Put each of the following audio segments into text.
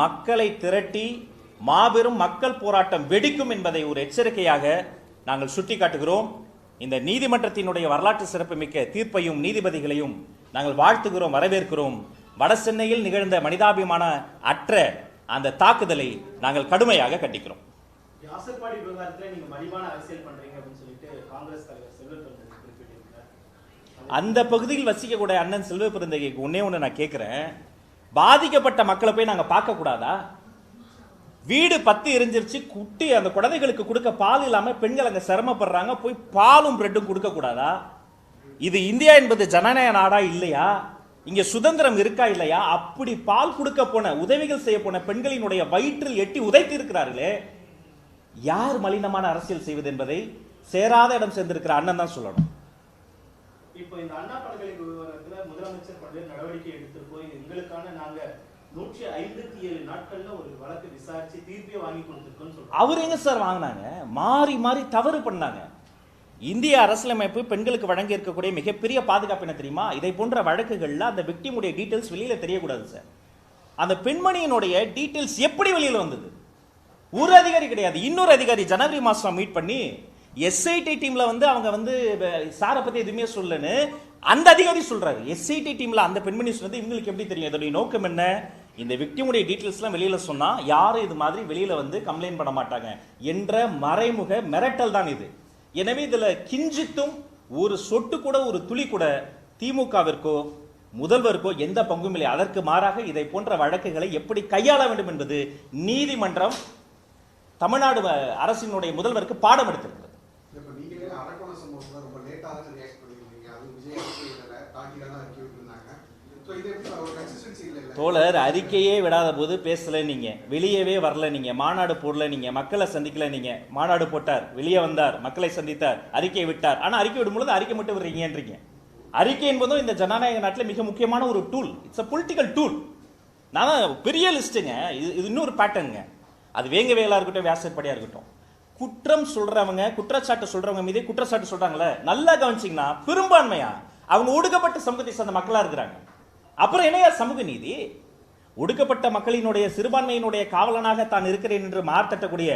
மக்களை திரட்டி மாபெரும் மக்கள் போராட்டம் வெடிக்கும் என்பதை ஒரு எச்சரிக்கையாக நாங்கள் சுட்டிக்காட்டுகிறோம். இந்த நீதிமன்றத்தினுடைய வரலாற்று சிறப்புமிக்க தீர்ப்பையும் நீதிபதிகளையும் நாங்கள் வாழ்த்துகிறோம் வரவேற்கிறோம். வட சென்னையில் நிகழ்ந்த மனிதாபிமான அற்ற அந்த தாக்குதலை நாங்கள் கடுமையாக கண்டிக்கிறோம். அந்த பகுதியில் வசிக்கக்கூடிய அண்ணன் செல்வ பிறந்தகைக்கு ஒன்னே ஒன்று நான் கேட்குறேன் பாதிக்கப்பட்ட மக்களை போய் நாங்கள் பார்க்கக்கூடாதா வீடு பத்து எரிஞ்சிருச்சு குட்டி அந்த குழந்தைகளுக்கு கொடுக்க பால் இல்லாமல் பெண்கள் அங்கே சிரமப்படுறாங்க போய் பாலும் பிரெட்டும் கொடுக்கக்கூடாதா இது இந்தியா என்பது ஜனநாயக நாடா இல்லையா? இங்கே சுதந்திரம் இருக்கா இல்லையா? அப்படி பால் கொடுக்க போன உதவிகள் செய்ய போன பெண்களினுடைய வயிற்றில் எட்டி உதைத்து இருக்கிறார்களே. யார் மலினமான அரசியல் செய்வது என்பதை சேராத இடம் சேர்ந்திருக்கிற அண்ணன் தான் சொல்லணும். இப்போ இந்த அண்ணா பல்கலை விவகாரத்துல முதலமைச்சர் பல்வேறு நடவடிக்கை எடுத்திருக்கோம். இது எங்களுக்கான நாங்க நூற்றி ஐம்பத்தி ஏழு நாட்கள்ல ஒரு வழக்கு விசாரிச்சு தீர்ப்பே வாங்கி கொடுத்துருக்கோம் அவர் எங்க சார் வாங்கினாங்க? மாறி மாறி தவறு பண்ணாங்க. இந்திய அரசியலமைப்பு பெண்களுக்கு வழங்கி இருக்கக்கூடிய மிகப்பெரிய பாதுகாப்பு என்ன தெரியுமா? இதை போன்ற வழக்குகள்ல அந்த விக்டிமுடைய டீட்டெயில்ஸ் வெளியில தெரியக்கூடாது சார். அந்த பெண்மணியினுடைய டீட்டெயில்ஸ் எப்படி வெளியில வந்தது? ஒரு அதிகாரி கிடையாது. இன்னொரு அதிகாரி ஜனவரி மாசம் மீட் பண்ணி எஸ்ஐடி டீம்ல வந்து அவங்க வந்து சாரை பத்தி எதுவுமே சொல்லலன்னு அந்த அதிகாரி சொல்றாரு. எஸ்ஐடி டீம்ல அந்த பெண்மணி சொன்னது இவங்களுக்கு எப்படி தெரியும்? இதோடைய நோக்கம் என்ன? இந்த விக்டிமுடைய டீட்டெயில்ஸ்லாம் வெளியில சொன்னா யாரும் இது மாதிரி வெளியில வந்து கம்ப்ளைண்ட் பண்ண மாட்டாங்க என்ற மறைமுக மிரட்டல் தான் இது. எனவே இதுல கிஞ்சித்தும் ஒரு சொட்டு கூட ஒரு துளி கூட திமுகவிற்கோ முதல்வருக்கோ எந்த பங்கும் இல்லை. அதற்கு மாறாக இதை போன்ற வழக்குகளை எப்படி கையாள வேண்டும் என்பது நீதிமன்றம் தமிழ்நாடு அரசினுடைய முதல்வருக்கு பாடம் எடுத்திருக்கிறது இப்ப நீங்களே அரக்கோண சம்பவத்துல ரொம்ப லேட்டா தான் ரியாக்ட் பண்ணிருக்கீங்க அது விஜய் அறிக்கை இல்ல தாக்கில தான் அறிக்கை விட்டுருந்தாங்க ஸோ இது எப்படி ஒரு கன்சிஸ்டன்சி இல்ல இல்ல தோழர் அறிக்கையே விடாத போது பேசல நீங்க. வெளியவே வரல நீங்க. மாநாடு போடல நீங்க. மக்களை சந்திக்கல நீங்க. மாநாடு போட்டார். வெளியே வந்தார். மக்களை சந்தித்தார். அறிக்கை விட்டார். ஆனா அறிக்கை விடும்பொழுது அறிக்கை மட்டும் விடுறீங்கன்றீங்க. அறிக்கை என்பதும் இந்த ஜனநாயக நாட்டில் மிக முக்கியமான ஒரு tool it's a political tool நான் பெரிய லிஸ்ட்டுங்க இது இது இன்னொரு பேட்டர்னுங்க அது வேங்க வேலா இருக்கட்டும் வியாசப்படியா இருக்கட்டும். குற்றம் சொல்றவங்க குற்றச்சாட்டு சொல்றவங்க மீதே குற்றச்சாட்டு சொல்றாங்களே நல்லா கவனிச்சிங்கன்னா பெரும்பான்மையா அவங்க ஒடுக்கப்பட்ட சமூகத்தை சார்ந்த மக்களா இருக்கிறாங்க. அப்புறம் என்னையா சமூக நீதி? ஒடுக்கப்பட்ட மக்களினுடைய சிறுபான்மையினுடைய காவலனாக தான் இருக்கிறேன் என்று மார்த்தட்டக்கூடிய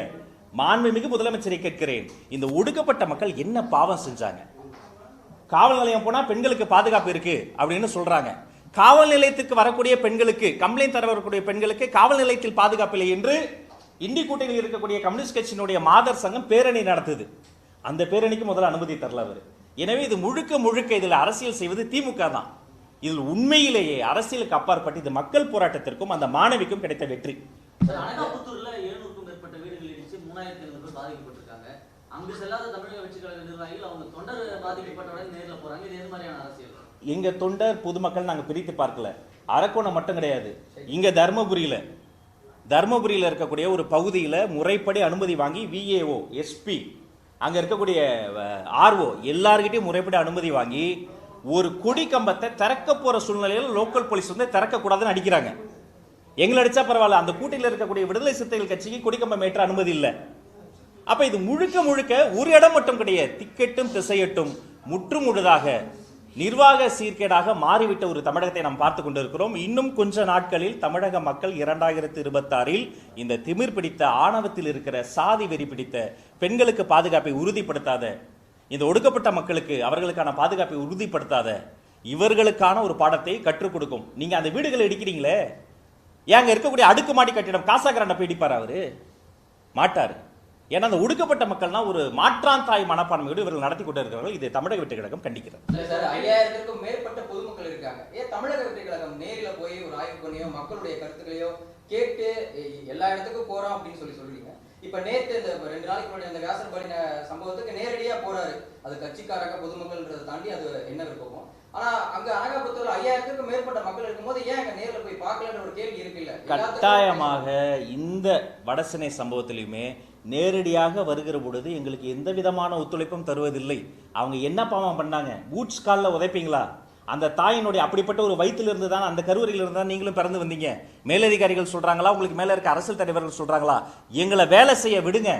மாண்புமிகு முதலமைச்சரை கேட்கிறேன். இந்த ஒடுக்கப்பட்ட மக்கள் என்ன பாவம் செஞ்சாங்க? காவல் நிலையம் போனா பெண்களுக்கு பாதுகாப்பு இருக்கு அப்படின்னு சொல்றாங்க. காவல் நிலையத்துக்கு வரக்கூடிய பெண்களுக்கு கம்ப்ளைண்ட் தர வரக்கூடிய பெண்களுக்கு காவல் நிலையத்தில் பாதுகாப்பு இல்லை என்று இந்தி கூட்டணியில் இருக்கக்கூடிய கம்யூனிஸ்ட் கட்சியினுடைய மாதர் சங்கம் பேரணி நடத்துது. அந்த பேரணிக்கு முதல்ல அனுமதி தரல அவர். எனவே இது முழுக்க முழுக்க இதில் அரசியல் செய்வது திமுக தான். இதில் உண்மையிலேயே அரசியலுக்கு அப்பாற்பட்டு இது மக்கள் போராட்டத்திற்கும் அந்த மாணவிக்கும் கிடைத்த வெற்றி. எங்க தொண்டர் பொதுமக்கள் நாங்க பிரித்து பார்க்கல. அரக்கோணம் மட்டும் கிடையாது. இங்க தர்மபுரியில தர்மபுரியில இருக்கக்கூடிய ஒரு பகுதியில முறைப்படி அனுமதி வாங்கி விஏஓ எஸ்பி அங்க இருக்கக்கூடிய ஆர்ஓ எல்லார்கிட்டயும் முறைப்படி அனுமதி வாங்கி ஒரு கொடி கம்பத்தை திறக்க போற சூழ்நிலையில் லோக்கல் போலீஸ் வந்து திறக்க கூடாதுன்னு அடிக்கிறாங்க. எங்களை அடிச்சா பரவாயில்ல அந்த கூட்டியில் இருக்கக்கூடிய விடுதலை சிறுத்தைகள் கட்சிக்கு கொடிக்கம்பம் ஏற்ற அனுமதி இல்லை. அப்ப இது முழுக்க முழுக்க ஒரு இடம் மட்டும் கிடையாது திக்கெட்டும் திசையட்டும் முற்றும் முழுதாக நிர்வாக சீர்கேடாக மாறிவிட்ட ஒரு தமிழகத்தை நாம் பார்த்து கொண்டிருக்கிறோம். இன்னும் கொஞ்ச நாட்களில் தமிழக மக்கள் இரண்டாயிரத்தி இருபத்தாறில் இந்த திமிர் பிடித்த ஆணவத்தில் இருக்கிற சாதி வெறி பிடித்த பெண்களுக்கு பாதுகாப்பை உறுதிப்படுத்தாத இந்த ஒடுக்கப்பட்ட மக்களுக்கு அவர்களுக்கான பாதுகாப்பை உறுதிப்படுத்தாத இவர்களுக்கான ஒரு பாடத்தை கற்றுக் கொடுக்கும். நீங்க அந்த வீடுகளை இடிக்கிறீங்களே? ஏங்க இருக்கக்கூடிய அடுக்குமாடி கட்டிடம் காசாகரண்ட போய் இடிப்பார் அவரு? மாட்டார். ஏன்னா அந்த ஒடுக்கப்பட்ட மக்கள்னா ஒரு மாற்றான் தாய் மனப்பான்மையோடு இவர்கள் நடத்தி கொண்டு இருக்கிறார்கள் இதை தமிழக வெற்றி கழகம் கண்டிக்கிறது. ஐயாயிரத்திற்கும் மேற்பட்ட பொதுமக்கள் இருக்காங்க. ஏன் தமிழக வெற்றி கழகம் நேரில் போய் ஒரு ஆய்வு பண்ணியோ மக்களுடைய கருத்துக்களையோ கேட்டு எல்லா இடத்துக்கும் போறோம் அப்படின்னு சொல்லி சொல்றீங்க? இப்ப நேத்து இந்த ரெண்டு நாளைக்கு முன்னாடி அந்த வியாசர்பாடி ந- சம்பவத்துக்கு நேரடியா போறாரு. அது கட்சிக்காரங்க பொதுமக்கள்ன்றதை தாண்டி அது என்ன விருப்பம். ஆனா அங்க அனகாபுத்தூர்ல ஐயாயிரத்துக்கும் மேற்பட்ட மக்கள் இருக்கும்போது ஏன் அங்க நேர்ல போய் பார்க்கலன்ற ஒரு கேள்வி இருக்குல்ல? எல்லாத்துக்கும் கட்டாயமாக இந்த வடசனை சம்பவத்திலையுமே நேரடியாக வருகிற பொழுது எங்களுக்கு எந்த விதமான ஒத்துழைப்பும் தருவதில்லை. அவங்க என்ன பாவம் பண்ணாங்க? பூட்ஸ் காலில் உதைப்பீங்களா? அந்த தாயினுடைய அப்படிப்பட்ட ஒரு வயிற்றில் இருந்து தான் அந்த கருவறையில் இருந்து தான் நீங்களும் பிறந்து வந்தீங்க. மேலதிகாரிகள் சொல்கிறாங்களா உங்களுக்கு மேலே இருக்க அரசியல் தலைவர்கள் சொல்கிறாங்களா எங்களை வேலை செய்ய விடுங்க.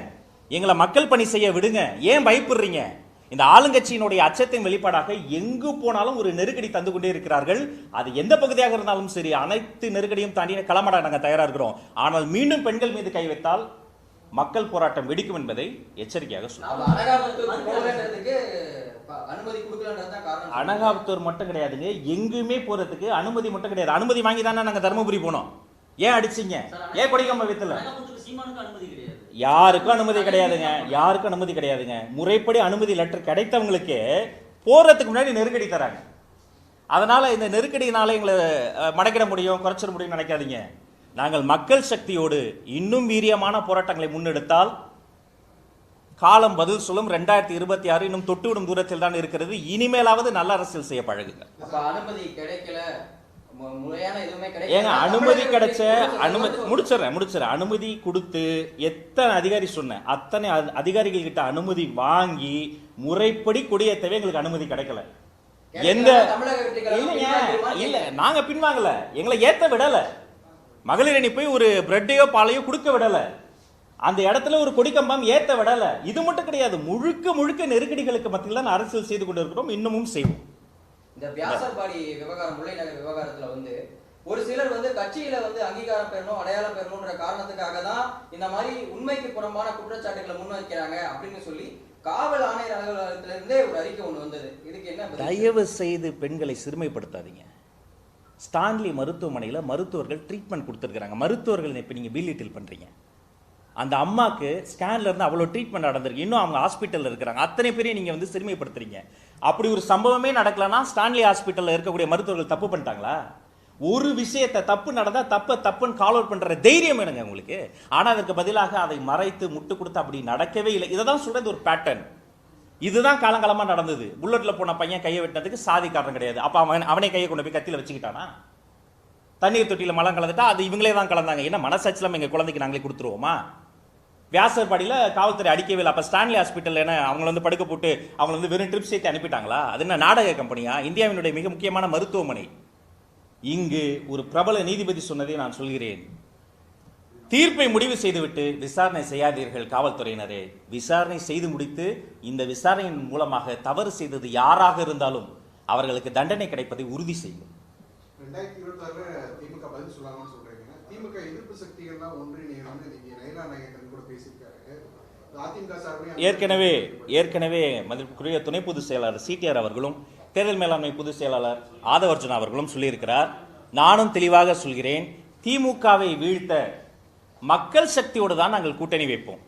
எங்களை மக்கள் பணி செய்ய விடுங்க. ஏன் பயப்படுறீங்க? இந்த ஆளுங்கட்சியினுடைய அச்சத்தின் வெளிப்பாடாக எங்கு போனாலும் ஒரு நெருக்கடி தந்து கொண்டே இருக்கிறார்கள். அது எந்த பகுதியாக இருந்தாலும் சரி அனைத்து நெருக்கடியும் தாண்டி களமாட நாங்கள் தயாராக இருக்கிறோம். ஆனால் மீண்டும் பெண்கள் மீது கை வைத்தால் மக்கள் போராட்டம் வெடிக்கும் என்பதை எச்சரிக்கையாக அப்ப அனகாபுத்தூர் மட்டும் கிடையாதுங்க. எங்குமே போறதுக்கு அனுமதி மட்டும் கிடையாது. அனுமதி வாங்கி தானே நாங்க தருமபுரி போனோம். ஏன் அடிச்சீங்க? ஏன் கொடிக்கம்ப வைத்தல யாருக்கும் அனுமதி கிடையாதுங்க. யாருக்கும் அனுமதி கிடையாதுங்க. முறைப்படி அனுமதி லெட்டர் கிடைத்தவங்களுக்கு போறதுக்கு முன்னாடி நெருக்கடி தராங்க. அதனால இந்த நெருக்கடியினால எங்களை மடக்கிட முடியும் குறைச்சிட முடியும்னு நினைக்காதீங்க. நாங்கள் மக்கள் சக்தியோடு இன்னும் வீரியமான போராட்டங்களை முன்னெடுத்தால் காலம் பதில் சொல்லும் ரெண்டாயிரத்தி இருபத்தி ஆறு இன்னும் தொட்டுவிடும் தூரத்தில் தான் இருக்கிறது. இனிமேலாவது நல்ல அரசியல் செய்ய பழகுங்க அனுமதி கிடைக்கல. ஏங்க அனுமதி கிடைச்ச அனுமதி முடிச்சிடறேன் முடிச்சிடறேன். அனுமதி கொடுத்து எத்தனை அதிகாரி சொன்னேன். அத்தனை அதிகாரிகள் கிட்ட அனுமதி வாங்கி முறைப்படி கொடியேற்றவே எங்களுக்கு அனுமதி கிடைக்கல. எந்த இல்லைங்க? இல்ல நாங்க பின்வாங்கல. எங்களை ஏத்த விடல. மகளிர் அணி போய் ஒரு பிரெட்டையோ பாலையோ கொடுக்க விடல. அந்த இடத்துல ஒரு கொடிக்கம்பம் ஏத்த விடல. இது மட்டும் கிடையாது. முழுக்க முழுக்க நெருக்கடிகளுக்கு மத்தியில் தான் அரசியல் செய்து கொண்டிருக்கிறோம். இன்னமும் செய்வோம். இந்த வியாசர்பாடி விவகாரம் முல்லை நகர் விவகாரத்துல வந்து ஒரு சிலர் வந்து கட்சியில வந்து அங்கீகாரம் பெறணும் அடையாளம் பெறணும்ன்ற காரணத்துக்காக தான் இந்த மாதிரி உண்மைக்கு புறம்பான குற்றச்சாட்டுகளை முன்வைக்கிறாங்க அப்படின்னு சொல்லி காவல் ஆணையர் அலுவலகத்துல இருந்தே ஒரு அறிக்கை ஒண்ணு வந்தது. இதுக்கு என்ன? தயவு செய்து பெண்களை சிறுமைப்படுத்தாதீங்க. ஸ்டான்லி மருத்துவமனையில் மருத்துவர்கள் ட்ரீட்மெண்ட் கொடுத்துருக்குறாங்க. மருத்துவர்கள் இப்போ நீங்கள் பில்லிட்டில் பண்ணுறீங்க அந்த அம்மாக்கு ஸ்கேன்லேருந்து அவ்வளோ ட்ரீட்மெண்ட் நடந்திருக்கு. இன்னும் அவங்க ஹாஸ்பிட்டலில் இருக்கிறாங்க. அத்தனை பேரையும் நீங்கள் வந்து சிறுமைப்படுத்துறீங்க. அப்படி ஒரு சம்பவமே நடக்கலன்னா ஸ்டான்லி ஹாஸ்பிட்டலில் இருக்கக்கூடிய மருத்துவர்கள் தப்பு பண்ணிட்டாங்களா? ஒரு விஷயத்தை தப்பு நடந்தால் தப்பை தப்புன்னு கால் அவுட் பண்ணுற தைரியம் வேணுங்க உங்களுக்கு. ஆனால் அதற்கு பதிலாக அதை மறைத்து முட்டு கொடுத்து அப்படி நடக்கவே இல்லை. இதை தான் சொல்கிறது ஒரு பேட்டர்ன் இதுதான் காலங்காலமாக நடந்தது. புல்லட்டில் போன பையன் கையை வெட்டினதுக்கு சாதி காரணம் கிடையாது. அப்போ அவன் அவனே கையை கொண்டு போய் கத்தியில் வச்சுக்கிட்டானா? தண்ணீர் தொட்டியில் மலம் கலந்துட்டா அது இவங்களே தான் கலந்தாங்க. என்ன மனசாட்சியில எங்கள் குழந்தைக்கு நாங்களே கொடுத்துருவோமா? வியாசர்பாடியில் காவல்துறை அடிக்கவே இல்லை. அப்போ ஸ்டான்லி ஹாஸ்பிட்டல் என்ன அவங்கள வந்து படுக்க போட்டு அவங்கள வந்து வெறும் ட்ரிப்ஸ் சேர்த்து அனுப்பிட்டாங்களா? அது என்ன நாடக கம்பெனியா இந்தியாவினுடைய மிக முக்கியமான மருத்துவமனை. இங்கு ஒரு பிரபல நீதிபதி சொன்னதை நான் சொல்கிறேன். தீர்ப்பை முடிவு செய்துவிட்டு விசாரணை செய்யாதீர்கள் காவல்துறையினரே. விசாரணை செய்து முடித்து இந்த விசாரணையின் மூலமாக தவறு செய்தது யாராக இருந்தாலும் அவர்களுக்கு தண்டனை கிடைப்பதை உறுதி செய்யும் ஏற்கனவே ஏற்கனவே மதிப்புக்குரிய துணை பொதுச் செயலாளர் சிடிஆர் அவர்களும் தேர்தல் மேலாண்மை பொதுச் செயலாளர் ஆதவர்ஜுனா அவர்களும் சொல்லியிருக்கிறார். நானும் தெளிவாக சொல்கிறேன் திமுகவை வீழ்த்த மக்கள் சக்தியோடு தான் நாங்கள் கூட்டணி வைப்போம்.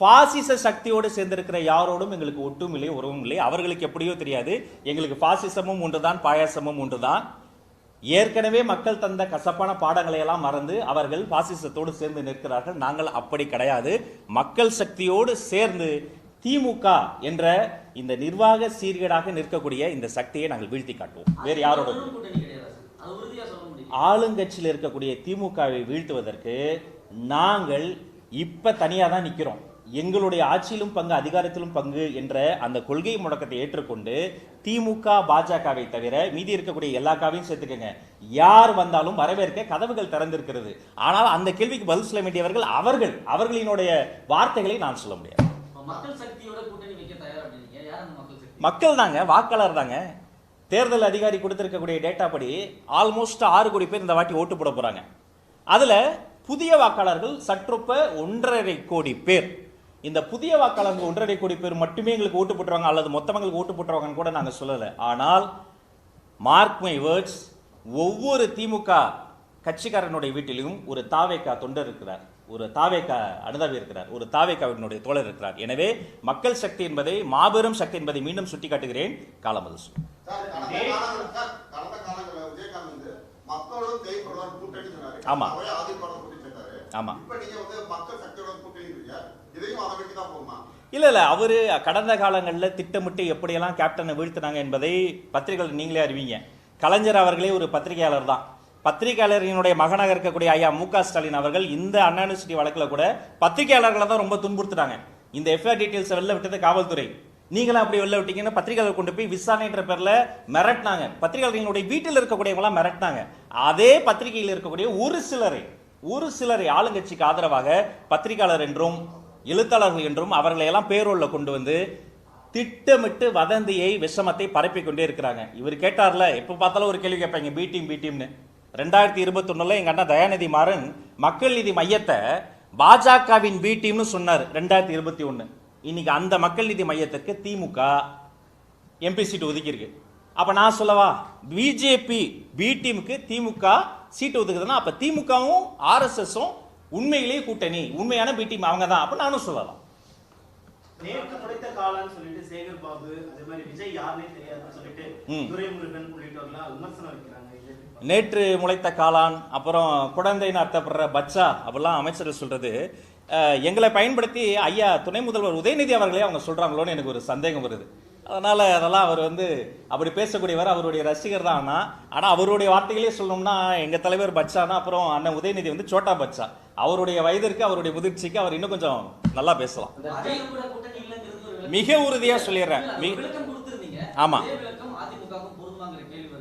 பாசிச சக்தியோடு சேர்ந்திருக்கிற யாரோடும் எங்களுக்கு ஒட்டும் இல்லை உறவும் இல்லை. அவர்களுக்கு எப்படியோ தெரியாது. எங்களுக்கு பாசிசமும் ஒன்றுதான் பாயாசமும் ஒன்றுதான். ஏற்கனவே மக்கள் தந்த கசப்பான பாடங்களை எல்லாம் மறந்து அவர்கள் பாசிசத்தோடு சேர்ந்து நிற்கிறார்கள். நாங்கள் அப்படி கிடையாது. மக்கள் சக்தியோடு சேர்ந்து திமுக என்ற இந்த நிர்வாக சீர்கேடாக நிற்கக்கூடிய இந்த சக்தியை நாங்கள் வீழ்த்தி காட்டுவோம். வேறு யாரோட ஆளுங்கட்சியில் இருக்கக்கூடிய திமுகவை வீழ்த்துவதற்கு நாங்கள் இப்ப தனியா தான் நிக்கிறோம். எங்களுடைய ஆட்சியிலும் பங்கு அதிகாரத்திலும் பங்கு என்ற அந்த கொள்கை முடக்கத்தை ஏற்றுக்கொண்டு திமுக பாஜகவை தவிர மீதி இருக்கக்கூடிய எல்லா காவையும் சேர்த்துக்கங்க. யார் வந்தாலும் வரவேற்க கதவுகள் திறந்திருக்கிறது. ஆனால் அந்த கேள்விக்கு பதில் சொல்ல வேண்டியவர்கள் அவர்கள். அவர்களினுடைய வார்த்தைகளை நான் சொல்ல முடியாது. மக்கள் தாங்க வாக்காளர் தாங்க. தேர்தல் அதிகாரி கொடுத்திருக்கக்கூடிய டேட்டா படி ஆல்மோஸ்ட் ஆறு கோடி பேர் இந்த வாட்டி ஓட்டு போட போகிறாங்க அதில் புதிய வாக்காளர்கள் சற்றொப்ப ஒன்றரை கோடி பேர். இந்த புதிய வாக்காளர்கள் ஒன்றரை கோடி பேர் மட்டுமே எங்களுக்கு ஓட்டு போட்டுருவாங்க அல்லது மொத்தமாக எங்களுக்கு ஓட்டு போட்டுருவாங்கன்னு கூட நாங்கள் சொல்லலை. ஆனால் மார்க் மை வேர்ட்ஸ் ஒவ்வொரு திமுக கட்சிக்காரனுடைய வீட்டிலும் ஒரு தாவேக்கா தொண்டர் இருக்கிறார். ஒரு தாவேக்கா அனுதாபி இருக்கிறார். ஒரு தாவேக்காவினுடைய தோழர் இருக்கிறார். எனவே மக்கள் சக்தி என்பதை மாபெரும் சக்தி என்பதை மீண்டும் சுட்டிக்காட்டுகிறேன். காலமது சொல்லு. சார், கடந்த காலங்கள்ல- சார், கடந்த காலங்கள்ல விஜயகாந்த் வந்து மக்களோட தேய்ப்படுவார் கூட்டணி சொன்னாரு. ஆமா. ஆமா. இப்ப நீங்க வந்து மக்கள் சக்தியோட கூட்டணி இருக்கீங்க. இதையும் அதை வச்சு தான் போகுமா? இல்ல இல்ல. அவரு கடந்த காலங்களில் திட்டமிட்டு எப்படியெல்லாம் கேப்டனை வீழ்த்தினாங்க என்பதை பத்திரிகைகள் நீங்களே அறிவீங்க. கலைஞர் அவர்களே ஒரு பத்திரிகையாளர் தான். பத்திரிகையாளரினுடைய மகனாக இருக்கக்கூடிய ஐயா மு ஸ்டாலின் அவர்கள் இந்த அண்ணா யூனிவர்சிட்டி வழக்கில் கூட பத்திரிகையாளர்களை தான் ரொம்ப துன்புறுத்துறாங்க இந்த எஃப்ஐஆர் டீட்டெயில்ஸை வெளில விட்டது காவல்துறை. நீங்களும் அப்படி வெளில விட்டீங்கன்னா பத்திரிகையாளர் கொண்டு போய் விசாரணைன்ற பேர்ல மிரட்டினாங்க. பத்திரிகையாளர்களுடைய வீட்டில் இருக்கக்கூடியவங்களாம் மிரட்டினாங்க. அதே பத்திரிகையில் இருக்கக்கூடிய ஒரு சிலரை ஒரு சிலரை ஆளுங்கட்சிக்கு ஆதரவாக பத்திரிகையாளர் என்றும் எழுத்தாளர்கள் என்றும் அவர்களை எல்லாம் பேரோல்ல கொண்டு வந்து திட்டமிட்டு வதந்தியை விஷமத்தை பரப்பி கொண்டே இருக்கிறாங்க. இவர் கேட்டார்ல எப்ப பார்த்தாலும் ஒரு கேள்வி கேட்பாங்க பி டீம் பி டீம்னு. ரெண்டாயிரத்தி இருபத்தொன்னுல எங்க அண்ணா தயாநிதி மாறன் மக்கள் நீதி மையத்தை பாஜகவின் பி டீம்னு சொன்னார் ரெண்டாயிரத்தி இருபத்தி ஒன்னு இன்னைக்கு அந்த மக்கள் நீதி மையத்திற்கு திமுக எம்பி சீட் ஒதுக்கியிருக்கு அப்ப நான் சொல்லவா பிஜேபி பி டீமுக்கு திமுக சீட் ஒதுக்குதுன்னா அப்ப திமுகவும் ஆர்எஸ்எஸும் உண்மையிலேயே கூட்டணி உண்மையான பி டீம் அவங்க தான் அப்ப நானும் சொல்லலாம் நேற்று முளைத்த காலான்னு சொல்லிட்டு சேகர் பாபு அதே மாதிரி விஜய் யாருன்னே தெரியாதுன்னு சொல்லிட்டு. துரைமுருகன் உள்ளிட்டவர்லாம் விமர்சனம் வைக்கிறாங்க? நேற்று முளைத்த காளான் அப்புறம் குழந்தைன்னு அர்த்தப்படுற பச்சா அப்படிலாம் அமைச்சர்கள் சொல்றது. அஹ், எங்களை பயன்படுத்தி ஐயா துணை முதல்வர் உதயநிதி அவர்களே அவங்க சொல்றாங்களோன்னு எனக்கு ஒரு சந்தேகம் வருது. அதனால அதெல்லாம் அவர் வந்து அப்படி பேசக்கூடியவர் அவருடைய ரசிகர் தான் ஆனா ஆனா அவருடைய வார்த்தைகளே சொல்லணும்னா எங்க தலைவர் பச்சானா அப்புறம் அண்ணன் உதயநிதி வந்து சோட்டா பச்சா. அவருடைய வயதிற்கு அவருடைய முதிர்ச்சிக்கு அவர் இன்னும் கொஞ்சம் நல்லா பேசலாம். மிக உறுதியா சொல்லிடுறேன். இல்ல,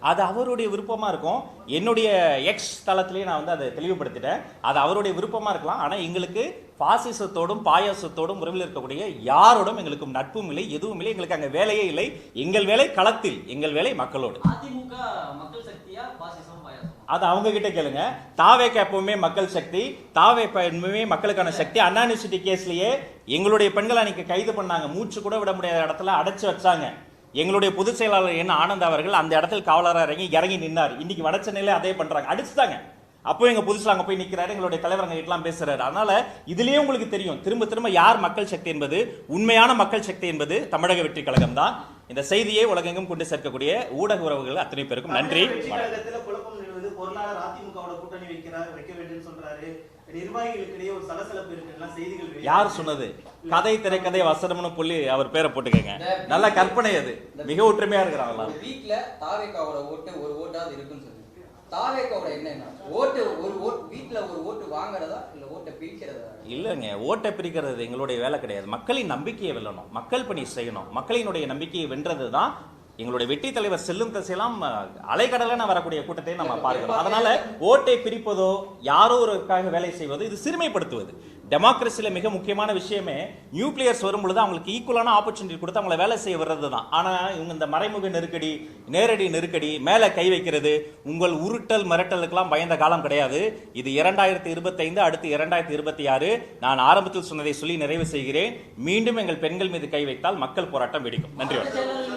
அது அவருடைய விருப்பமா இருக்கும். என்னுடைய எக்ஸ் தளத்திலேயே நான் வந்து அதை தெளிவுபடுத்திட்டேன். அது அவருடைய விருப்பமா இருக்கலாம். ஆனா எங்களுக்கு பாசிசத்தோடும் பாயாசத்தோடும் உறவில் இருக்கக்கூடிய யாரோடும் எங்களுக்கு நட்பும் இல்லை எதுவும் இல்லை. எங்களுக்கு அங்க வேலையே இல்லை. எங்கள் வேலை களத்தில் எங்கள் வேலை மக்களோடு. அதிமுக மக்கள் சக்தியா பாசிசம் பாயாசம் அது அவங்க கிட்ட கேளுங்க. தாவேக்கு எப்பவுமே மக்கள் சக்தி தாவே எப்பவுமே மக்களுக்கான சக்தி. அண்ணா யூனிவர்சிட்டி கேஸ்லயே எங்களுடைய பெண்களை அன்னைக்கு கைது பண்ணாங்க. மூச்சு கூட விட முடியாத இடத்துல அடைச்சு வச்சாங்க. எங்களுடைய பொதுச் செயலாளர் என்ன ஆனந்த் அவர்கள் அந்த இடத்துல காவலராக இறங்கி இறங்கி நின்னார். இன்னைக்கு வட சென்னையில அதே பண்றாங்க. அடிச்சுட்டாங்க. அப்போ எங்க புதுசுல அங்க போய் நிக்கிறாரு. எங்களுடைய தலைவர் அங்க கிட்டலாம் பேசுறாரு. அதனால இதுலயே உங்களுக்கு தெரியும். திரும்ப திரும்ப யார் மக்கள் சக்தி என்பது? உண்மையான மக்கள் சக்தி என்பது தமிழக வெற்றி கழகம் தான். இந்த செய்தியை உலகெங்கும் கொண்டு சேர்க்கக்கூடிய ஊடக உறவுகள் அத்தனை பேருக்கும் நன்றி. யார் சொன்னது? கதை திரைக்கதை வசனம்னு சொல்லி அவர் பேரை போட்டுக்கங்க. நல்ல கற்பனை அது. மிக ஒற்றுமையா இருக்கிறாங்களா வீட்ல தாவேக்காவோட ஓட்டு ஒரு ஓட்டாவது இருக்குன்னு சொல்லுங்க. தாவேக்காவோட என்னன்னா ஓட்டு ஒரு ஓட்டு வீட்ல ஒரு ஓட்டு வாங்குறதா இல்ல ஓட்டை பிரிக்கிறதா? இல்லைங்க ஓட்டை பிரிக்கிறது எங்களுடைய வேலை கிடையாது. மக்களின் நம்பிக்கையை வெல்லணும். மக்கள் பணி செய்யணும். மக்களினுடைய நம்பிக்கையை வென்றது தான் எங்களுடைய வெற்றி தலைவர் செல்லும் திசையெல்லாம் அலைக்கடலான வரக்கூடிய கூட்டத்தை நம்ம பார்க்கிறோம். அதனால ஓட்டை பிரிப்பதோ யாரோ ஒருக்காக வேலை செய்வதோ இது சிறுமைப்படுத்துவது. டெமோக்ரஸில மிக முக்கியமான விஷயமே நியூக்ளியர்ஸ் வரும் பொழுது அவங்களுக்கு ஈக்குவலான ஆப்பர்ச்சுனிட்டி கொடுத்து அவங்கள வேலை செய்ய வர்றது தான் ஆனா இவங்க இந்த மறைமுக நெருக்கடி நேரடி நெருக்கடி மேல கை வைக்கிறது உங்கள் உருட்டல் மிரட்டலுக்கெல்லாம் பயந்த காலம் கிடையாது. இது இரண்டாயிரத்தி இருபத்தைந்து அடுத்து இரண்டாயிரத்தி இருபத்தி ஆறு. நான் ஆரம்பத்தில் சொன்னதை சொல்லி நிறைவு செய்கிறேன். மீண்டும் எங்கள் பெண்கள் மீது கை வைத்தால் மக்கள் போராட்டம் வெடிக்கும். நன்றி வணக்கம். செயலாளர்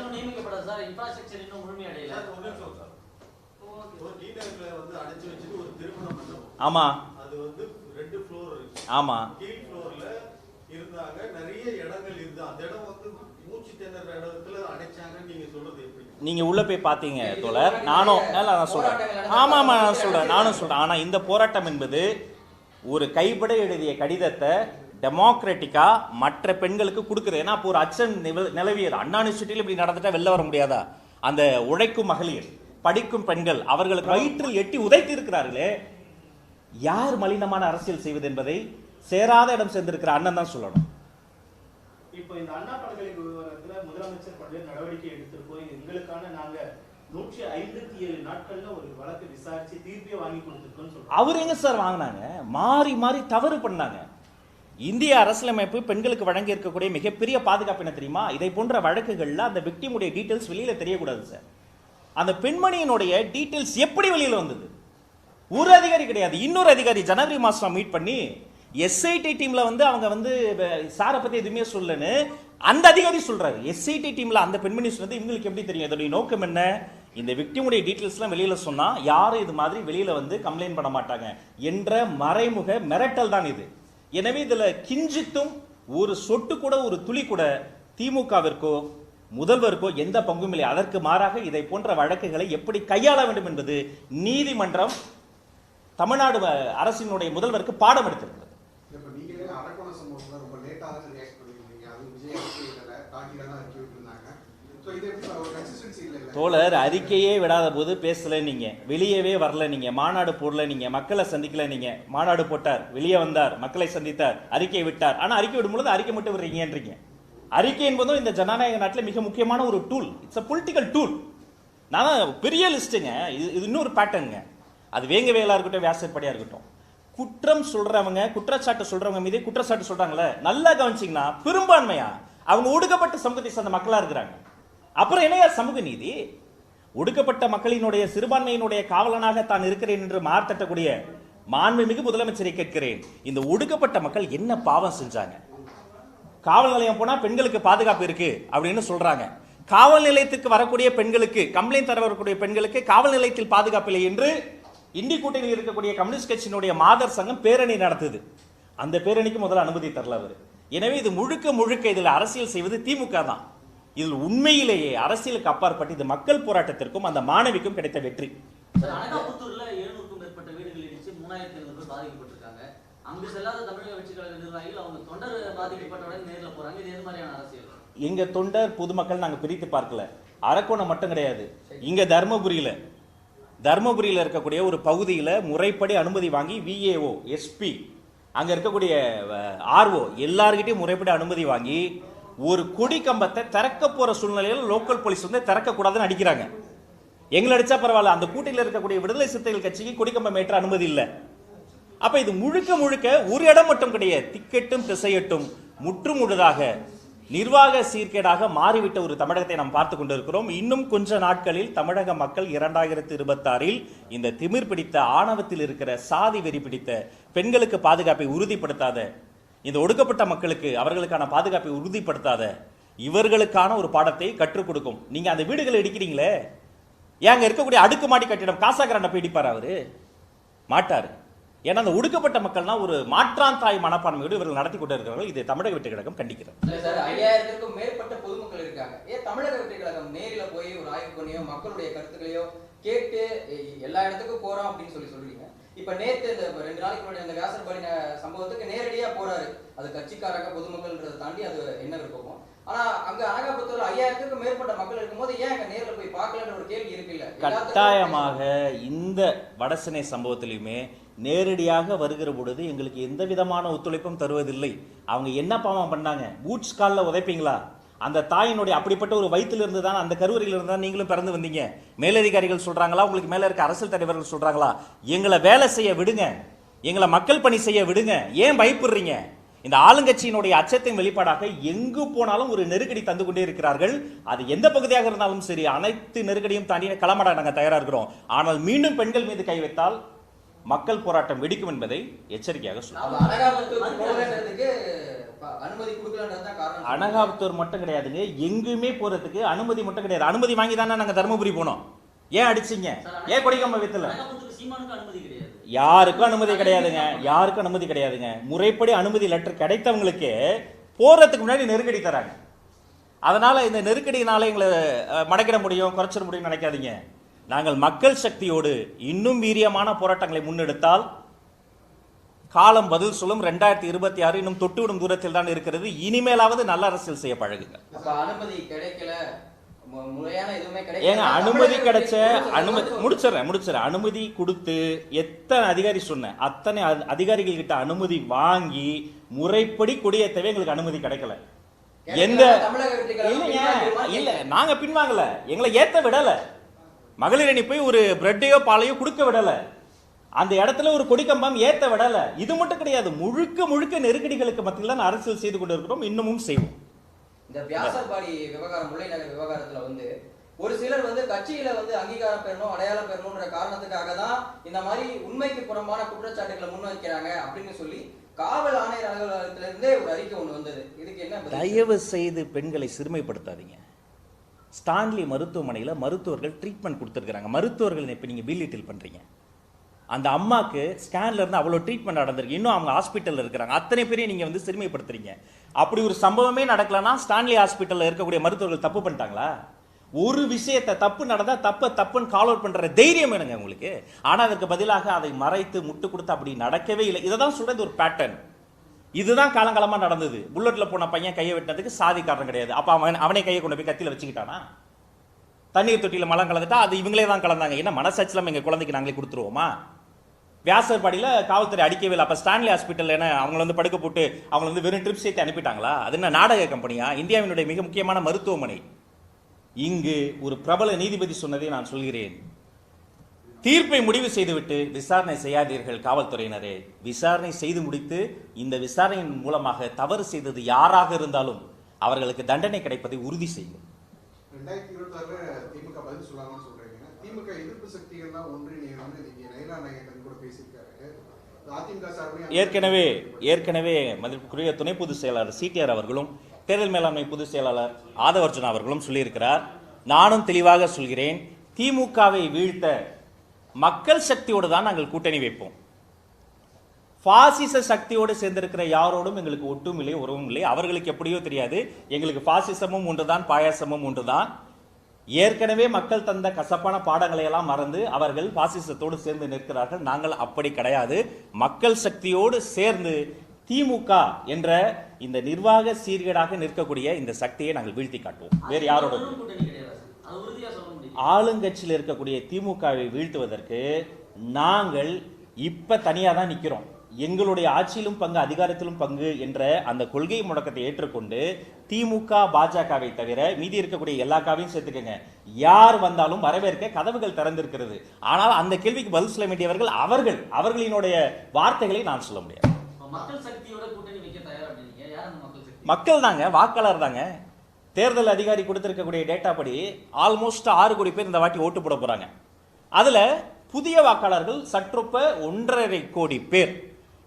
ஆமா. கீழ் ஃப்ளோர்ல இருந்தாங்க. நிறைய இடங்கள் இருந்து அந்த இடம் வந்து மூச்சு திணற இடத்துல அடைச்சாங்கன்னு நீங்க சொல்றது எப்படி? நீங்க உள்ள போய் பாத்தீங்க தோழர். நானும் நான் சொல்றேன். ஆமா ஆமா நான் சொல்றேன். நானும் சொல்றேன். ஆனா இந்த போராட்டம் என்பது ஒரு கைப்பட எழுதிய கடிதத்தை டெமோக்ராட்டிக்கா மற்ற பெண்களுக்கு கொடுக்குறது ஏன்னா அப்போ ஒரு அச்சம் நிலவியது. அண்ணா யூனிவர்சிட்டியில் இப்படி நடந்துட்டா வெளில வர முடியாதா? அந்த உழைக்கும் மகளிர் படிக்கும் பெண்கள் அவர்களுக்கு வயிற்றில் எட்டி உதைத்து இருக்கிறார்களே யார் மலினமான அரசியல் செய்வது என்பதை சேராத இடம் சேர்ந்திருக்கிற அண்ணன் தான் சொல்லணும். இப்போ இந்த அண்ணா பல்கலைக்கழக விவகாரத்துல முதலமைச்சர் பல்வேறு நடவடிக்கை எடுத்திருக்கோம் இது எங்களுக்கான நாங்க நூற்றி ஐம்பத்தி ஏழு நாட்கள்ல ஒரு வழக்கு விசாரிச்சு தீர்ப்பே வாங்கி கொடுத்திருக்கோம்னு சொல்றோம் அவர் எங்க சார் வாங்கினாங்க? மாறி மாறி தவறு பண்ணாங்க. இந்திய அரசியலமைப்பு பெண்களுக்கு வழங்கி இருக்கக்கூடிய மிகப்பெரிய பாதுகாப்பு என்ன தெரியுமா? இதை போன்ற வழக்குகள்ல அந்த விக்டிமுடைய டீடைல்ஸ் வெளியில தெரியக்கூடாது சார். அந்த பெண்மணியினுடைய டீடைல்ஸ் எப்படி வெளியில வந்தது? ஒரு அதிகாரி கிடையாது. இன்னொரு அதிகாரி ஜனவரி மாசம் மீட் பண்ணி எஸ்ஐடி டீம்ல வந்து அவங்க வந்து சாரை பத்தி எதுவுமே சொல்லலன்னு அந்த அதிகாரி சொல்றாரு. எஸ்ஐடி டீம்ல அந்த பெண்மணி சொன்னது இவங்களுக்கு எப்படி தெரியும்? இதோடைய நோக்கம் என்ன? இந்த விக்டிமுடைய டீட்டெயில்ஸ்லாம் வெளியில சொன்னா யாரும் இது மாதிரி வெளியில வந்து கம்ப்ளைண்ட் பண்ண மாட்டாங்க என்ற மறைமுக மிரட்டல் தான் இது. எனவே இதுல கிஞ்சித்தும் ஒரு சொட்டு கூட ஒரு துளி கூட திமுகவிற்கோ முதல்வருக்கோ எந்த பங்கும் இல்லை. அதற்கு மாறாக இதை போன்ற வழக்குகளை எப்படி கையாள வேண்டும் என்பது நீதிமன்றம் தமிழ்நாடு அரசினுடைய முதல்வருக்கு பாடம் எடுத்திருக்கிறது. தோழர் அறிக்கையே விடாத போது பேசல நீங்க. வெளியவே வரல நீங்க. மாநாடு போடல நீங்க. மக்களை சந்திக்கல நீங்க. மாநாடு போட்டார். வெளியே வந்தார். மக்களை சந்தித்தார். அறிக்கை விட்டார். ஆனா அறிக்கை விடும்பொழுது அறிக்கை மட்டும் விடுறீங்கன்றீங்க. அறிக்கை என்பதும் இந்த ஜனநாயக நாட்டில் மிக முக்கியமான ஒரு tool it's a political tool நான் பெரிய லிஸ்ட்டுங்க இது இது இன்னொரு பேட்டர்னுங்க அது வேங்க வேலாக இருக்கட்டும் வியாசப்படியா இருக்கட்டும். குற்றம் சொல்கிறவங்க குற்றச்சாட்டு சொல்கிறவங்க மீது குற்றச்சாட்டு சொல்கிறாங்களே நல்லா கவனிச்சிங்கன்னா பெரும்பான்மையாக அவங்க ஒடுக்கப்பட்ட சமூகத்தை சார்ந்த மக்களாக இருக்கிறாங்க. அப்புறம் என்னையா சமூக நீதி? ஒடுக்கப்பட்ட மக்களினுடைய சிறுபான்மையினுடைய காவலனாக தான் இருக்கிறேன் என்று மார்த்தட்டக்கூடிய மாண்புமிகு முதலமைச்சரை கேட்கிறேன். இந்த ஒடுக்கப்பட்ட மக்கள் என்ன பாவம் செஞ்சாங்க? காவல் நிலையம் போனால் பெண்களுக்கு பாதுகாப்பு இருக்கு அப்படின்னு சொல்றாங்க. காவல் நிலையத்துக்கு வரக்கூடிய பெண்களுக்கு கம்ப்ளைண்ட் தர வரக்கூடிய பெண்களுக்கு காவல் நிலையத்தில் பாதுகாப்பு இல்லை என்று இந்தி கூட்டணியில் இருக்கக்கூடிய கம்யூனிஸ்ட் கட்சியினுடைய மாதர் சங்கம் பேரணி நடத்துது. அந்த பேரணிக்கு முதல்ல அனுமதி தரல அவர். எனவே இது முழுக்க முழுக்க இதில் அரசியல் செய்வது திமுக தான். இதில் உண்மையிலேயே அரசியலுக்கு அப்பாற்பட்டு இது மக்கள் போராட்டத்திற்கும் அந்த மாணவிக்கும் கிடைத்த வெற்றி. அங்கு செல்லாத தமிழக வெற்றி கழக நிர்வாகிகள் அவங்க தொண்டர் பாதிக்கப்பட்டவுடன் நேர்ல போறாங்க. இது எது மாதிரியான அரசியல்? எங்க தொண்டர் பொதுமக்கள் நாங்க பிரித்து பார்க்கல. அரக்கோணம் மட்டும் கிடையாது. இங்க தர்மபுரியில. தருமபுரியில் இருக்கக்கூடிய ஒரு பகுதியில் முறைப்படி அனுமதி வாங்கி விஏஓ எஸ்பி அங்கே இருக்கக்கூடிய ஆர்ஓ எல்லார்கிட்டயும் முறைப்படி அனுமதி வாங்கி ஒரு கொடி கம்பத்தை திறக்க போகிற சூழ்நிலையில் லோக்கல் போலீஸ் வந்து திறக்கக்கூடாதுன்னு அடிக்கிறாங்க. எங்களை அடிச்சா பரவாயில்ல அந்த கூட்டில் இருக்கக்கூடிய விடுதலை சிறுத்தைகள் கட்சிக்கு கொடிக்கம்பம் ஏற்ற அனுமதி இல்லை. அப்ப இது முழுக்க முழுக்க ஒரு இடம் மட்டும் கிடையாது திக்கெட்டும் திசையட்டும் முற்றுமுழுதாக நிர்வாக சீர்கேடாக மாறிவிட்ட ஒரு தமிழகத்தை நாம் பார்த்து கொண்டிருக்கிறோம். இன்னும் கொஞ்ச நாட்களில் தமிழக மக்கள் இரண்டாயிரத்தி இருபத்தாறில் இந்த திமிர் பிடித்த ஆணவத்தில் இருக்கிற சாதி வெறி பிடித்த பெண்களுக்கு பாதுகாப்பை உறுதிப்படுத்தாத இந்த ஒடுக்கப்பட்ட மக்களுக்கு அவர்களுக்கான பாதுகாப்பை உறுதிப்படுத்தாத இவர்களுக்கான ஒரு பாடத்தை கற்றுக் கொடுக்கும். நீங்க அந்த வீடுகளை இடிக்கிறீங்களே? ஏங்க இருக்கக்கூடிய அடுக்குமாடி கட்டிடம் காசாகரண்ட போய் இடிப்பார் அவரு? மாட்டார். ஏன்னா அந்த ஒடுக்கப்பட்ட மக்கள்னா ஒரு மாற்றான் தாய் மனப்பான்மையோடு இவர்கள் நடத்தி கொண்டு இருக்கிறார்கள் இதை தமிழக வெற்றி கழகம் கண்டிக்கிறது. ஐயாயிரத்திற்கும் மேற்பட்ட பொதுமக்கள் இருக்காங்க. ஏன் தமிழக வெற்றி கழகம் நேரில போய் ஒரு ஆய்வு பண்ணியோ மக்களுடைய கருத்துக்களையோ கேட்டு எல்லா இடத்துக்கும் போறோம் அப்படின்னு சொல்லி சொல்றீங்க. இப்ப நேத்து இந்த ரெண்டு நாளைக்கு முன்னாடி அந்த வியாசர்பாடி ந- சம்பவத்துக்கு நேரடியா போறாரு. அது கட்சிக்காரங்க பொதுமக்கள்ன்றதை தாண்டி அது என்ன விருப்பம். ஆனா அங்க அனகாபுத்தூர்ல ஐயாயிரத்துக்கும் மேற்பட்ட மக்கள் இருக்கும்போது ஏன் அங்க நேர்ல போய் பார்க்கலன்ற ஒரு கேள்வி இருக்குல்ல? கட்டாயமாக இந்த வடசென்னை சம்பவத்திலையுமே நேரடியாக வருகிற பொழுது எங்களுக்கு எந்த விதமான ஒத்துழைப்பும் தருவதில்லை. அவங்க என்ன பாவம் பண்ணாங்க? பூட்ஸ் காலில் உதைப்பீங்களா? அந்த தாயினுடைய அப்படிப்பட்ட ஒரு வயித்துல இருந்து தான் அந்த கருவறையில் இருந்து தான் நீங்களும் பிறந்து வந்தீங்க. மேலதிகாரிகள் சொல்கிறாங்களா உங்களுக்கு மேலே இருக்க அரசியல் தலைவர்கள் சொல்கிறாங்களா எங்களை வேலை செய்ய விடுங்க. எங்களை மக்கள் பணி செய்ய விடுங்க. ஏன் பயப்படுறீங்க? இந்த ஆளுங்கட்சியினுடைய அச்சத்தின் வெளிப்பாடாக எங்கு போனாலும் ஒரு நெருக்கடி தந்து கொண்டே இருக்கிறார்கள். அது எந்த பகுதியாக இருந்தாலும் சரி அனைத்து நெருக்கடியும் தாண்டி களமாட நாங்கள் தயாராக இருக்கிறோம். ஆனால் மீண்டும் பெண்கள் மீது கை வைத்தால் மக்கள் போராட்டம் வெடிக்கும் என்பதை எச்சரிக்கையாக சொல்லுவோம் அனகாபுத்தூர் மட்டும் கிடையாதுங்க. எங்குமே போறதுக்கு அனுமதி மட்டும் கிடையாது. அனுமதி வாங்கி தானே நாங்க தருமபுரி போனோம். ஏன் அடிச்சீங்க? ஏன் கொடிக்கம்ப வைத்தல? யாருக்கும் அனுமதி கிடையாதுங்க. யாருக்கும் அனுமதி கிடையாதுங்க. முறைப்படி அனுமதி லெட்டர் கிடைத்தவங்களுக்கு போறதுக்கு முன்னாடி நெருக்கடி தராங்க. அதனால இந்த நெருக்கடியினால எங்களை மடக்கிட முடியும் குறைச்சிட முடியும்னு நினைக்காதீங்க. நாங்கள் மக்கள் சக்தியோடு இன்னும் வீரியமான போராட்டங்களை முன்னெடுத்தால் காலம் பதில் சொல்லும் ரெண்டாயிரத்தி இருபத்தி ஆறு இன்னும் தொட்டுவிடும் தூரத்தில் தான் இருக்கிறது. இனிமேலாவது நல்ல அரசியல் செய்ய பழகுங்க அனுமதி கிடைக்கல. ஏங்க அனுமதி கிடைச்ச அனுமதி முடிச்சிடறேன் முடிச்சிடறேன். அனுமதி கொடுத்து எத்தனை அதிகாரி சொன்னேன் அத்தனை அதிகாரிகள் கிட்ட அனுமதி வாங்கி முறைப்படி கொடியேற்றவே எங்களுக்கு அனுமதி கிடைக்கல. எந்த இல்லைங்க? இல்ல நாங்க பின்வாங்கல. எங்களை ஏத்த விடல. மகளிர் அணி போய் ஒரு பிரெட்டையோ பாலையோ கொடுக்க விடல. அந்த இடத்துல ஒரு கொடிக்கம்பம் ஏத்த விடல. இது மட்டும் கிடையாது. முழுக்க முழுக்க நெருக்கடிகளுக்கு மத்தியில் தான் அரசியல் செய்து கொண்டிருக்கிறோம். இன்னமும் செய்வோம். இந்த வியாசர்பாடி விவகாரம் முல்லை நகர் விவகாரத்துல வந்து ஒரு சிலர் வந்து கட்சியில வந்து அங்கீகாரம் பெறணும் அடையாளம் பெறணும்ன்ற காரணத்துக்காக தான் இந்த மாதிரி உண்மைக்கு புறம்பான குற்றச்சாட்டுகளை முன்வைக்கிறாங்க அப்படின்னு சொல்லி காவல் ஆணையர் அலுவலகத்துல இருந்தே ஒரு அறிக்கை ஒண்ணு வந்தது. இதுக்கு என்ன? தயவு செய்து பெண்களை சிறுமைப்படுத்தாதீங்க. ஸ்டான்லி மருத்துவமனையில் மருத்துவர்கள் ட்ரீட்மெண்ட் கொடுத்துருக்குறாங்க. மருத்துவர்கள் இப்போ நீங்கள் பில்லிட்டில் பண்ணுறீங்க அந்த அம்மாக்கு ஸ்கேன்லேருந்து அவ்வளோ ட்ரீட்மெண்ட் நடந்திருக்கு. இன்னும் அவங்க ஹாஸ்பிட்டலில் இருக்கிறாங்க. அத்தனை பேரையும் நீங்கள் வந்து சிறுமைப்படுத்துறீங்க. அப்படி ஒரு சம்பவமே நடக்கலன்னா ஸ்டான்லி ஹாஸ்பிட்டலில் இருக்கக்கூடிய மருத்துவர்கள் தப்பு பண்ணிட்டாங்களா? ஒரு விஷயத்தை தப்பு நடந்தால் தப்பை தப்புன்னு கால் அவுட் பண்ணுற தைரியம் வேணுங்க உங்களுக்கு. ஆனால் அதற்கு பதிலாக அதை மறைத்து முட்டு கொடுத்து அப்படி நடக்கவே இல்லை. இதை தான் சொல்கிறது ஒரு பேட்டர்ன் இதுதான் காலங்காலமாக நடந்தது. புல்லட்டில் போன பையன் கையை வெட்டினதுக்கு சாதி காரணம் கிடையாது. அப்போ அவன் அவனே கையை கொண்டு போய் கத்தியில் வச்சுக்கிட்டானா? தண்ணீர் தொட்டியில் மலம் கலந்துட்டா அது இவங்களே தான் கலந்தாங்க. என்ன மனசாட்சியில எங்கள் குழந்தைக்கு நாங்களே கொடுத்துருவோமா? வியாசர்பாடியில காவல்துறை அடிக்கவே இல்லை. அப்போ ஸ்டான்லி ஹாஸ்பிட்டல் என்ன அவங்கள வந்து படுக்க போட்டு அவங்கள வந்து வெறும் ட்ரிப்ஸ் சேர்த்து அனுப்பிட்டாங்களா? அது என்ன நாடக கம்பெனியா இந்தியாவினுடைய மிக முக்கியமான மருத்துவமனை. இங்கு ஒரு பிரபல நீதிபதி சொன்னதை நான் சொல்கிறேன். தீர்ப்பை முடிவு செய்துவிட்டு விசாரணை செய்யாதீர்கள் காவல்துறையினரே. விசாரணை செய்து முடித்து இந்த விசாரணையின் மூலமாக தவறு செய்தது யாராக இருந்தாலும் அவர்களுக்கு தண்டனை கிடைப்பதை உறுதி செய்யும் ஏற்கனவே ஏற்கனவே மதிப்புக்குரிய துணை பொதுச் செயலாளர் சிடிஆர் அவர்களும் தேர்தல் மேலாண்மை பொதுச் செயலாளர் ஆதவர்ஜுனா அவர்களும் சொல்லியிருக்கிறார். நானும் தெளிவாக சொல்கிறேன் திமுகவை வீழ்த்த மக்கள் சக்தியோடு தான் நாங்கள் கூட்டணி வைப்போம். பாசிச சக்தியோடு சேர்ந்திருக்கிற யாரோடும் எங்களுக்கு ஒட்டும் இல்லை உறவும் இல்லை. அவர்களுக்கு எப்படியோ தெரியாது. எங்களுக்கு பாசிசமும் ஒன்றுதான் பாயாசமும் ஒன்றுதான். ஏற்கனவே மக்கள் தந்த கசப்பான பாடங்களை எல்லாம் மறந்து அவர்கள் பாசிசத்தோடு சேர்ந்து நிற்கிறார்கள். நாங்கள் அப்படி கிடையாது. மக்கள் சக்தியோடு சேர்ந்து திமுக என்ற இந்த நிர்வாக சீர்கேடாக நிற்கக்கூடிய இந்த சக்தியை நாங்கள் வீழ்த்தி காட்டுவோம். வேறு யாரோட ஆளுங்கட்சியில் இருக்கக்கூடிய திமுகவை வீழ்த்துவதற்கு நாங்கள் இப்ப தனியா தான் நிக்கிறோம். எங்களுடைய ஆட்சியிலும் பங்கு அதிகாரத்திலும் பங்கு என்ற அந்த கொள்கை முடக்கத்தை ஏற்றுக்கொண்டு திமுக பாஜகவை தவிர மீதி இருக்கக்கூடிய எல்லா காவையும் சேர்த்துக்கங்க. யார் வந்தாலும் வரவேற்க கதவுகள் திறந்திருக்கிறது. ஆனால் அந்த கேள்விக்கு பதில் சொல்ல வேண்டியவர்கள் அவர்கள். அவர்களினுடைய வார்த்தைகளை நான் சொல்ல முடியாது. மக்கள் தாங்க வாக்காளர் தாங்க. தேர்தல் அதிகாரி கொடுத்திருக்கக்கூடிய டேட்டா படி ஆல்மோஸ்ட் ஆறு கோடி பேர் இந்த வாட்டி ஓட்டு போட போகிறாங்க அதில் புதிய வாக்காளர்கள் சற்றொப்ப ஒன்றரை கோடி பேர்.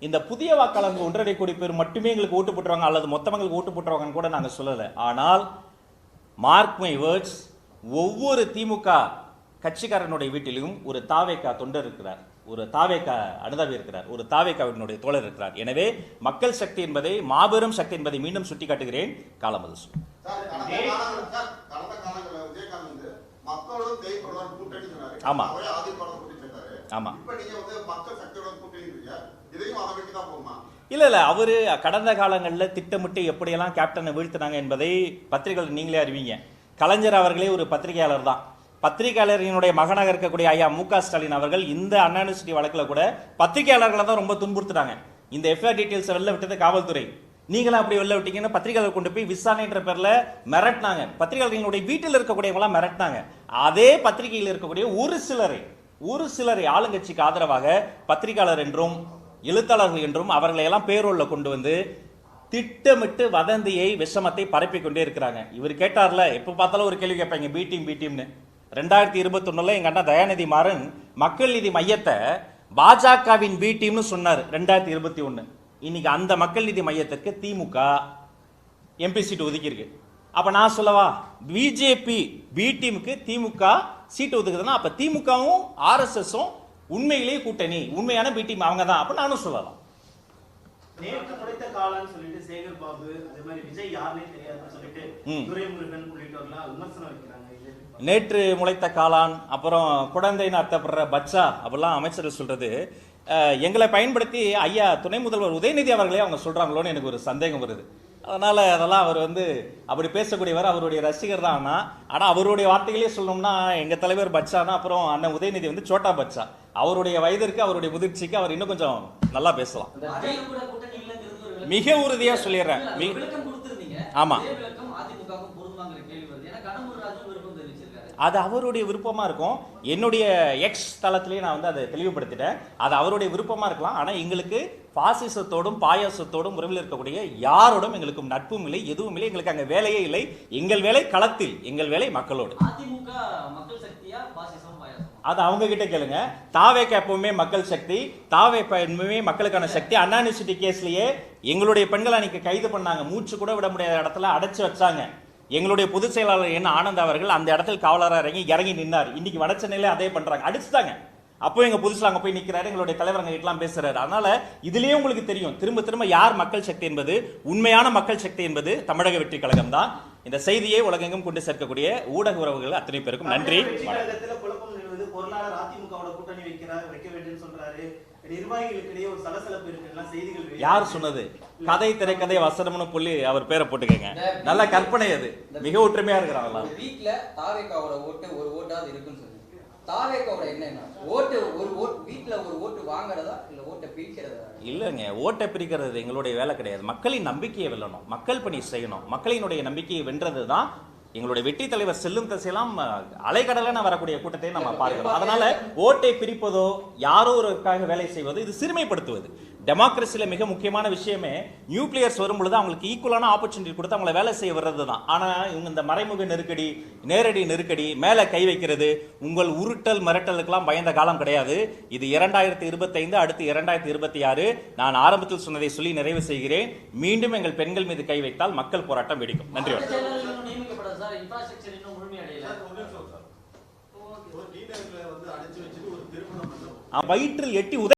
இந்த புதிய வாக்காளர்கள் ஒன்றரை கோடி பேர் மட்டுமே எங்களுக்கு ஓட்டு போட்டுருவாங்க அல்லது மொத்தவங்களுக்கு ஓட்டு போட்டுருவாங்கன்னு கூட நாங்கள் சொல்லலை. ஆனால் மார்க் மை வேர்ட்ஸ் ஒவ்வொரு திமுக கட்சிக்காரனுடைய வீட்டிலும் ஒரு தாவேக்கா தொண்டர் இருக்கிறார். ஒரு தாவேக்கா அனுதாபி இருக்கிறார். ஒரு தாவேக்காவினுடைய தோழர் இருக்கிறார். எனவே மக்கள் சக்தி என்பதை மாபெரும் சக்தி என்பதை மீண்டும் சுட்டிக்காட்டுகிறேன். காலமது சார், கடந்த காலங்கள்ல- சார், கடந்த காலங்கள்ல விஜயகாந்த் வந்து மக்களோட தேய்ப்படுவார் கூட்டணி சொன்னாரு. ஆமா. ஆமா. இல்ல இல்ல. அவரு கடந்த காலங்களில் திட்டமிட்டு எப்படியெல்லாம் கேப்டனை வீழ்த்தினாங்க என்பதை பத்திரிகைகள் நீங்களே அறிவீங்க. கலைஞர் அவர்களே ஒரு பத்திரிகையாளர் தான். பத்திரிகையாளரினுடைய மகனாக இருக்கக்கூடிய ஐயா மு ஸ்டாலின் அவர்கள் இந்த அண்ணா யூனிவர்சிட்டி வழக்கில் கூட பத்திரிகையாளர்களை தான் ரொம்ப துன்புறுத்துறாங்க. இந்த எஃப்ஐஆர் டீட்டெயில்ஸை வெளில விட்டது காவல்துறை. நீங்களும் அப்படி வெளில விட்டீங்கன்னா பத்திரிகையாளர் கொண்டு போய் விசாரணைன்ற பேரில் மிரட்டினாங்க. பத்திரிகையாளர்களுடைய வீட்டில் இருக்கக்கூடியவங்களாம் மிரட்டினாங்க. அதே பத்திரிகையில் இருக்கக்கூடிய ஒரு சிலரை ஒரு சிலரை ஆளுங்கட்சிக்கு ஆதரவாக பத்திரிகையாளர் என்றும் எழுத்தாளர்கள் என்றும் அவர்களை எல்லாம் பேரோல்ல கொண்டு வந்து திட்டமிட்டு வதந்தியை விஷமத்தை பரப்பி கொண்டே இருக்கிறாங்க. இவர் கேட்டார்ல எப்ப பார்த்தாலும் ஒரு கேள்வி கேட்பாங்க பி டீம் பி டீம்னு. ரெண்டாயிரத்தி இருபத்தி எங்கள் அண்ணா தயாநிதி மாறன் மக்கள் நீதி மையத்தை பாஜகவின் பி டீம்னு சொன்னார் ரெண்டாயிரத்தி இருபத்தி ஒன்று இன்னைக்கு அந்த மக்கள் நீதி மையத்திற்கு திமுக எம்பி சீட்டு ஒதுக்கியிருக்கு. அப்போ நான் சொல்லவா பிஜேபி பி டீமுக்கு திமுக சீட்டு ஒதுக்குதுன்னா அப்போ திமுகவும் ஆர்எஸ்எஸும் உண்மையிலேயே கூட்டணி உண்மையான பி டீம் அவங்க தான் அப்போ நானும் சொல்லலாம். நேற்று முளைத்த காலான்னு சொல்லிட்டு சேகர் பாபு அதே மாதிரி விஜய் யாருன்னே தெரியாதுன்னு சொல்லிட்டு. துரைமுருகன் உள்ளிட்டோர்லாம் விமர்சனம் வைக்கிறாங்க? நேற்று முளைத்த காளான் அப்புறம் குழந்தைன்னு அர்த்தப்படுற பச்சா அப்படிலாம் அமைச்சர்கள் சொல்றது. எங்களை பயன்படுத்தி ஐயா துணை முதல்வர் உதயநிதி அவர்களே அவங்க சொல்றாங்களோன்னு எனக்கு ஒரு சந்தேகம் வருது. அதனால அதெல்லாம் அவர் வந்து அப்படி பேசக்கூடியவர் அவருடைய ரசிகர் தான் ஆனா ஆனா அவருடைய வார்த்தைகளே சொல்லணும்னா எங்க தலைவர் பச்சானா அப்புறம் அண்ணன் உதயநிதி வந்து சோட்டா பச்சா. அவருடைய வயதிற்கு அவருடைய முதிர்ச்சிக்கு அவர் இன்னும் கொஞ்சம் நல்லா பேசலாம். மிக உறுதியா சொல்லிடுறேன். இல்ல, மி- விளக்கம் கொடுத்திருந்தீங்க. ஆமா. அதே அவருடைய விருப்பமா இருக்கும். என்னுடைய எக்ஸ் தளத்திலேயே நான் வந்து அதை தெளிவுபடுத்திட்டேன். அது அவருடைய விருப்பமா இருக்கலாம். ஆனா எங்களுக்கு பாசிசத்தோடும் பாயாசத்தோடும் உறவில் இருக்கக்கூடிய யாரோடும் எங்களுக்கு நட்பும் இல்லை எதுவும் இல்லை. எங்களுக்கு அங்க வேலையே இல்லை. எங்கள் வேலை களத்தில் எங்கள் வேலை மக்களோடு. அதிமுக மக்கள் சக்தியா பாசிசம் பாயாசம் அது அவங்க கிட்ட கேளுங்க. தாவேக்க எப்பவுமே மக்கள் சக்தி தாவே எப்பவுமே மக்களுக்கான சக்தி. அண்ணா யூனிவர்சிட்டி கேஸ்லயே எங்களுடைய பெண்களை அன்னைக்கு கைது பண்ணாங்க. மூச்சு கூட விட முடியாத இடத்துல அடைச்சு வச்சாங்க. எங்களுடைய பொதுச் செயலாளர் என்ன ஆனந்த் அவர்கள் அந்த இடத்துல காவலராக இறங்கி இறங்கி நின்னார். இன்னைக்கு வட சென்னையில அதே பண்றாங்க. அடிச்சுட்டாங்க. அப்போ எங்க புதுசுல அங்க போய் நிக்கிறாரு. எங்களுடைய தலைவர் அங்க கிட்டலாம் பேசுறாரு. அதனால இதுலயே உங்களுக்கு தெரியும். திரும்ப திரும்ப யார் மக்கள் சக்தி என்பது? உண்மையான மக்கள் சக்தி என்பது தமிழக வெற்றி கழகம் தான் இந்த செய்தியை உலகெங்கும் கொண்டு சேர்க்கக்கூடிய ஊடக உறவுகள் அத்தனை பேருக்கும் நன்றி. பொருளாளர் அதிமுகவோட கூட்டணி வைக்கிறார் வைக்க வேண்டும்னு சொல்றாரு. நிர்வாகிகளுக்கிடையே ஒரு சலசலப்பு இருக்குலாம் செய்திகள் வெளியாகுது. யார் சொன்னது? கதை திரைக்கதை வசனம்னு சொல்லி அவர் பேரை போட்டுக்கங்க. நல்ல கற்பனை அது. மிக ஒற்றுமையா இருக்கிறாங்களா வீட்ல தாவேக்காவோட ஓட்டு ஒரு ஓட்டாவது இருக்குன்னு சொல்லுங்க. தாவேக்காவோட என்ன ஓட்டு ஒரு ஓட்டு வீட்ல ஒரு ஓட்டு வாங்குறதா இல்ல ஓட்டை பிரிக்கிறதா? இல்லைங்க. ஓட்டை பிரிக்கிறது எங்களுடைய வேலை கிடையாது. மக்களின் நம்பிக்கையை வெல்லணும். மக்கள் பணி செய்யணும். மக்களினுடைய நம்பிக்கையை வென்றது தான் எங்களுடைய வெற்றி தலைவர் செல்லும் திசையெல்லாம் அலைக்கடலான வரக்கூடிய கூட்டத்தை நம்ம பார்க்கிறோம். அதனால ஓட்டை பிரிப்பதோ யாரோ ஒருக்காக வேலை செய்வதோ இது சிறுமைப்படுத்துவது. டெமோக்ரஸில மிக முக்கியமான விஷயமே நியூக்ளியர்ஸ் வரும் பொழுது அவங்களுக்கு ஈக்குவலான ஆப்பர்ச்சுனிட்டி கொடுத்து அவங்கள வேலை செய்ய வர்றது தான் ஆனா இவங்க இந்த மறைமுக நெருக்கடி நேரடி நெருக்கடி மேல கை வைக்கிறது உங்கள் உருட்டல் மிரட்டலுக்கெல்லாம் பயந்த காலம் கிடையாது. இது இரண்டாயிரத்தி இருபத்தைந்து அடுத்து இரண்டாயிரத்தி இருபத்தி ஆறு. நான் ஆரம்பத்தில் சொன்னதை சொல்லி நிறைவு செய்கிறேன். மீண்டும் எங்கள் பெண்கள் மீது கை வைத்தால் மக்கள் போராட்டம் வெடிக்கும். நன்றி வணக்கம். வயிற்றில் எட்டி உதை